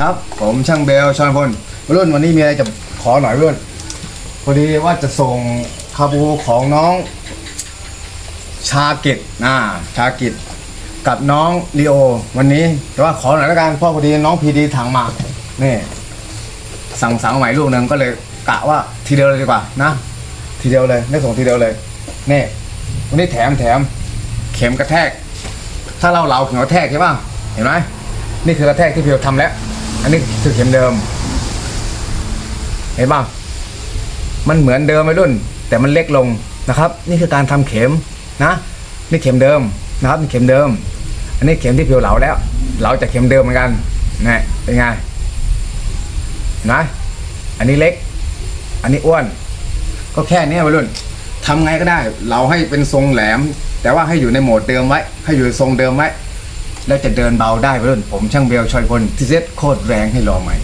ครับ ผมช่างเบลชอนพลรุ่นวันนี้มีอะไรจะขอหน่อยรุ่นพอดีว่าจะส่งคาบูของน้องชากิจนะชากิจกับน้องลีโอ วันนี้ แต่ว่าขอหน่อยแล้วกันเพราะพอดีน้องพีดีถังมานี่สั่งสั่งใหม่ลูกหนึ่งก็เลยกะว่าทีเดียวเลยดีกว่านะ ทีเดียวเลยได้ส่งทีเดียวเลยนี่วันนี้แถมแถมเข็มกระแทก ถ้าเราเหลาเข็มกระแทกใช่ป่ะเห็นไหมนี่คือกระแทกที่เพียวทำแล้ว อันนี้คือเข็มเดิม เห็นป่ะมันเหมือนเดิมไหมรุ่น แต่มันเล็กลงนะครับ นี่คือการทำเข็มนะนี่เข็มเดิมนะครับนี่เข็มเดิม อันนี้เข็มที่เพียวเหลาแล้ว เหลาจากเข็มเดิมเหมือนกันนี่เป็นไงนไหมอันนี้เล็ก อันนี้อ้วน ก็แค่นี้วัยรุ่นทำไงก็ได้ เราให้เป็นทรงแหลม แต่ว่าให้อยู่ในโหมดเดิมไว้ ให้อยู่ทรงเดิมไว้ แล้วจะเดินเบาได้เพื่อนผมช่างเบลชอยพลที่เซ็ตโคตรแรงให้รอใหม่